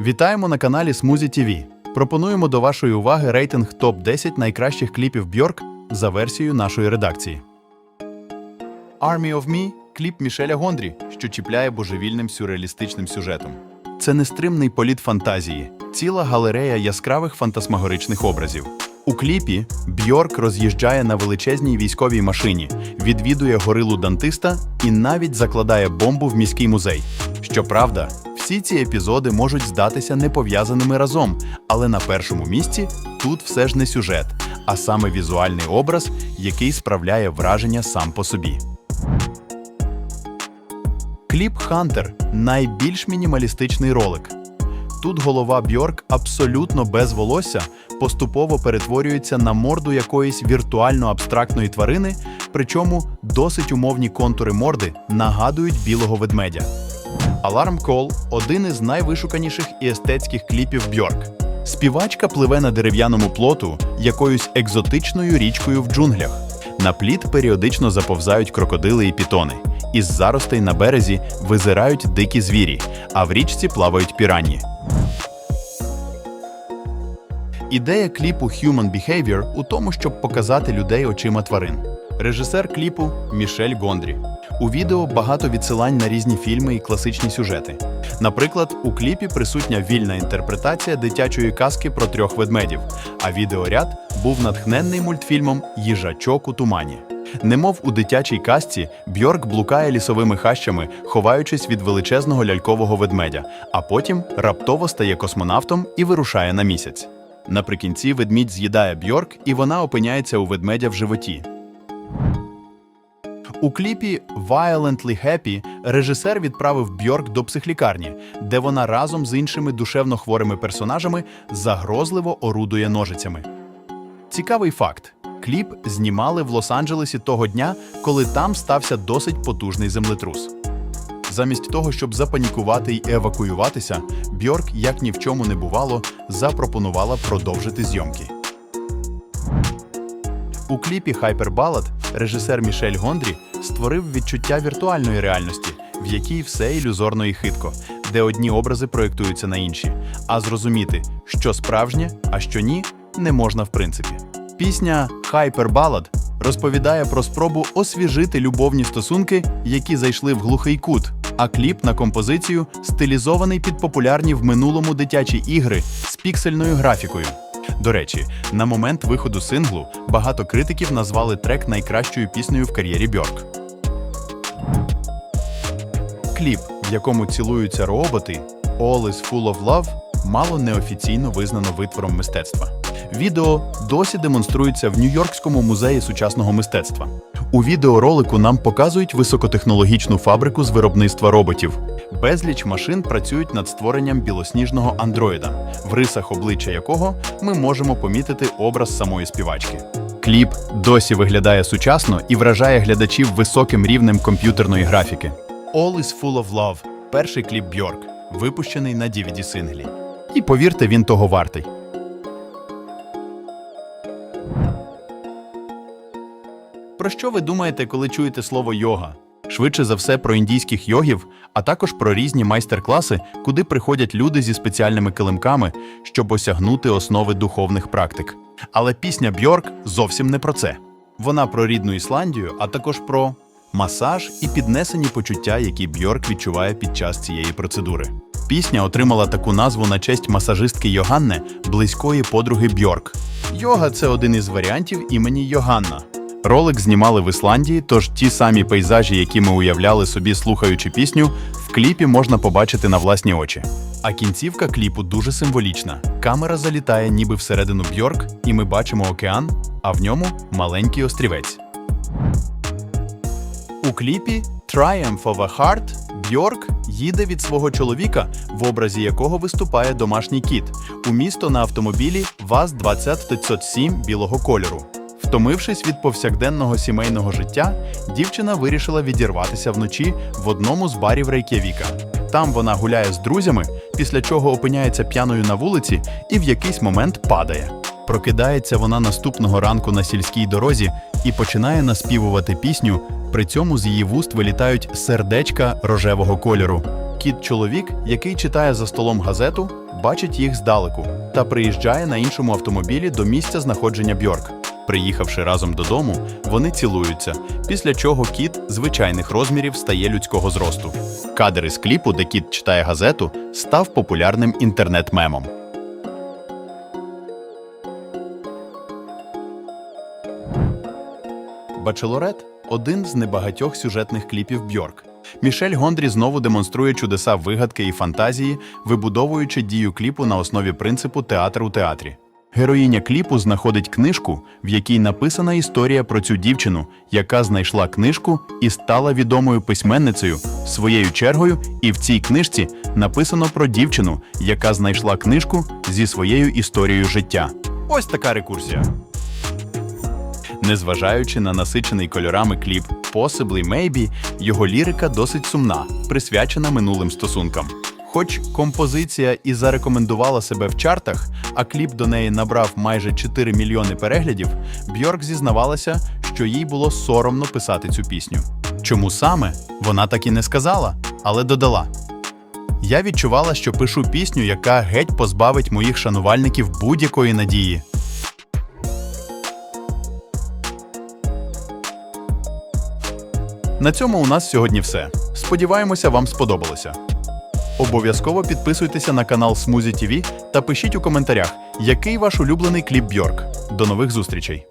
Вітаємо на каналі Смузі TV. Пропонуємо до вашої уваги рейтинг топ-10 найкращих кліпів Бьорк за версією нашої редакції. Army of Me кліп Мішеля Гондрі, що чіпляє божевільним сюрреалістичним сюжетом. Це нестримний політ фантазії, ціла галерея яскравих фантасмагоричних образів. У кліпі Бьорк роз'їжджає на величезній військовій машині, відвідує горилу Дантиста і навіть закладає бомбу в міський музей. Щоправда, всі ці епізоди можуть здатися непов'язаними разом, але на першому місці тут все ж не сюжет, а саме візуальний образ, який справляє враження сам по собі. Кліп Хантер найбільш мінімалістичний ролик. Тут голова Бьорк абсолютно без волосся поступово перетворюється на морду якоїсь віртуально абстрактної тварини, причому досить умовні контури морди нагадують білого ведмедя. Alarm Call – один із найвишуканіших і естетських кліпів Бьорк. Співачка пливе на дерев'яному плоту якоюсь екзотичною річкою в джунглях. На пліт періодично заповзають крокодили і пітони. Із заростей на березі визирають дикі звірі, а в річці плавають піранні. Ідея кліпу Human Behavior у тому, щоб показати людей очима тварин. Режисер кліпу Мішель Гондрі. У відео багато відсилань на різні фільми і класичні сюжети. Наприклад, у кліпі присутня вільна інтерпретація дитячої казки про трьох ведмедів, а відеоряд був натхненний мультфільмом Їжачок у тумані. Немов у дитячій казці, Бьорк блукає лісовими хащами, ховаючись від величезного лялькового ведмедя, а потім раптово стає космонавтом і вирушає на місяць. Наприкінці ведмідь з'їдає Бьорк, і вона опиняється у ведмедя в животі. У кліпі Violently Happy режисер відправив Бьорк до психлікарні, де вона разом з іншими душевно хворими персонажами загрозливо орудує ножицями. Цікавий факт: кліп знімали в Лос-Анджелесі того дня, коли там стався досить потужний землетрус. Замість того, щоб запанікувати й евакуюватися, Бьорк, як ні в чому не бувало, запропонувала продовжити зйомки. У кліпі Hyper Ballad режисер Мішель Гондрі створив відчуття віртуальної реальності, в якій все ілюзорно і хитко, де одні образи проєктуються на інші, а зрозуміти, що справжнє, а що ні, не можна в принципі. Пісня Hyper Ballad розповідає про спробу освіжити любовні стосунки, які зайшли в глухий кут, а кліп на композицію стилізований під популярні в минулому дитячі ігри з піксельною графікою. До речі, на момент виходу синглу багато критиків назвали трек найкращою піснею в кар'єрі Бьорк. Кліп, в якому цілуються роботи All is Full of Love, мало неофіційно визнано витвором мистецтва. Відео досі демонструється в Нью-Йоркському музеї сучасного мистецтва. У відеоролику нам показують високотехнологічну фабрику з виробництва роботів. Безліч машин працюють над створенням білосніжного андроїда, в рисах обличчя якого ми можемо помітити образ самої співачки. Кліп досі виглядає сучасно і вражає глядачів високим рівнем комп'ютерної графіки. All is Full of Love – перший кліп Бьорк, випущений на dvd синглі. І повірте, він того вартий. Про що ви думаєте, коли чуєте слово йога? Швидше за все про індійських йогів, а також про різні майстер-класи, куди приходять люди зі спеціальними килимками, щоб осягнути основи духовних практик. Але пісня Бьорк зовсім не про це. Вона про рідну Ісландію, а також про масаж і піднесені почуття, які Бьорк відчуває під час цієї процедури. Пісня отримала таку назву на честь масажистки Йоганне, близької подруги Бьорк. Йога це один із варіантів імені Йоганна. Ролик знімали в Ісландії, тож ті самі пейзажі, які ми уявляли собі, слухаючи пісню, в кліпі можна побачити на власні очі. А кінцівка кліпу дуже символічна. Камера залітає ніби всередину Бьорк, і ми бачимо океан, а в ньому маленький острівець. У кліпі Triumph of a Heart Бьорк їде від свого чоловіка, в образі якого виступає домашній кіт, у місто на автомобілі ВАЗ-20 білого кольору. Втомившись від повсякденного сімейного життя, дівчина вирішила відірватися вночі в одному з барів Рейк'явіка. Там вона гуляє з друзями, після чого опиняється п'яною на вулиці і в якийсь момент падає. Прокидається вона наступного ранку на сільській дорозі і починає наспівувати пісню. При цьому з її вуст вилітають сердечка рожевого кольору. Кіт-чоловік, який читає за столом газету, бачить їх здалеку та приїжджає на іншому автомобілі до місця знаходження Бьорк. Приїхавши разом додому, вони цілуються, після чого кіт звичайних розмірів стає людського зросту. Кадр із кліпу, де кіт читає газету, став популярним інтернет-мемом. Бачелорет один з небагатьох сюжетних кліпів Бьорк. Мішель Гондрі знову демонструє чудеса вигадки і фантазії, вибудовуючи дію кліпу на основі принципу театр у театрі. Героїня кліпу знаходить книжку, в якій написана історія про цю дівчину, яка знайшла книжку і стала відомою письменницею своєю чергою. І в цій книжці написано про дівчину, яка знайшла книжку зі своєю історією життя. Ось така рекурсія. Незважаючи на насичений кольорами кліп Possibly Maybe, його лірика досить сумна, присвячена минулим стосункам. Хоч композиція і зарекомендувала себе в чартах, а кліп до неї набрав майже 4 мільйони переглядів, Бьорк зізнавалася, що їй було соромно писати цю пісню. Чому саме? Вона так і не сказала, але додала. Я відчувала, що пишу пісню, яка геть позбавить моїх шанувальників будь-якої надії. На цьому у нас сьогодні все. Сподіваємося, вам сподобалося. Обов'язково підписуйтеся на канал Смузі ТВ та пишіть у коментарях, який ваш улюблений кліп Бьорк. До нових зустрічей!